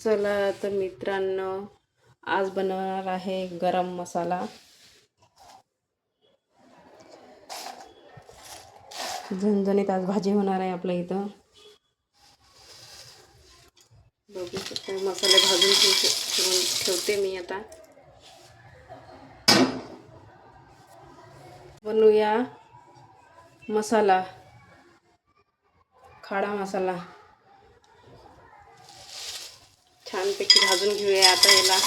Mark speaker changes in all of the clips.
Speaker 1: चला तर मित्रांनो आज बनवणार आहे गरम मसाला. झणझणीत आज भाजी होणार आहे आपल्या इथं. बघू शकता मसाले भाजून ठेवते ठेवून ठेवते मी आता. बनवूया मसाला खाडा मसाला. छानपैकी भाजून घेऊया आता याला.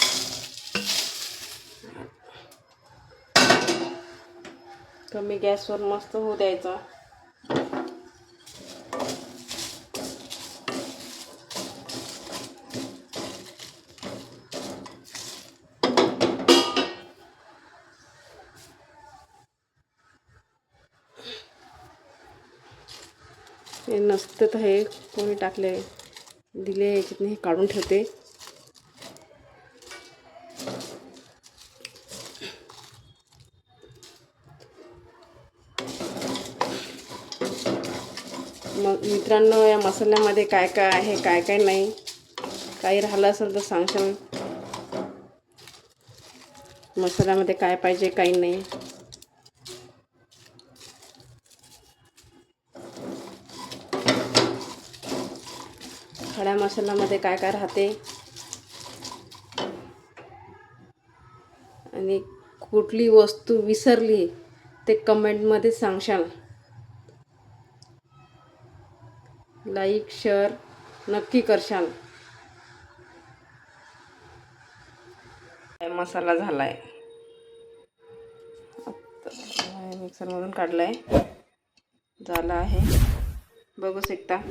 Speaker 1: कमी गॅसवर मस्त होऊ द्यायचं. हे नसतं तर हे कोणी टाकले दिले याच्यातनं हे काढून ठेवते. मग मित्रांनो या मसाल्यामध्ये काय काय आहे काय काय नाही काही राहिलं असेल तर सांगशाल. मसाल्यामध्ये काय पाहिजे काही नाही. खड्या मसाल्यामध्ये काय काय राहते? आणि कुठली वस्तू विसरली ते कमेंटमध्ये सांगशाल. लाईक शेअर नक्की करशाल. मसाला झाला आहे मिक्सरमधून काढलाय. झाला आहे. बघू शकता.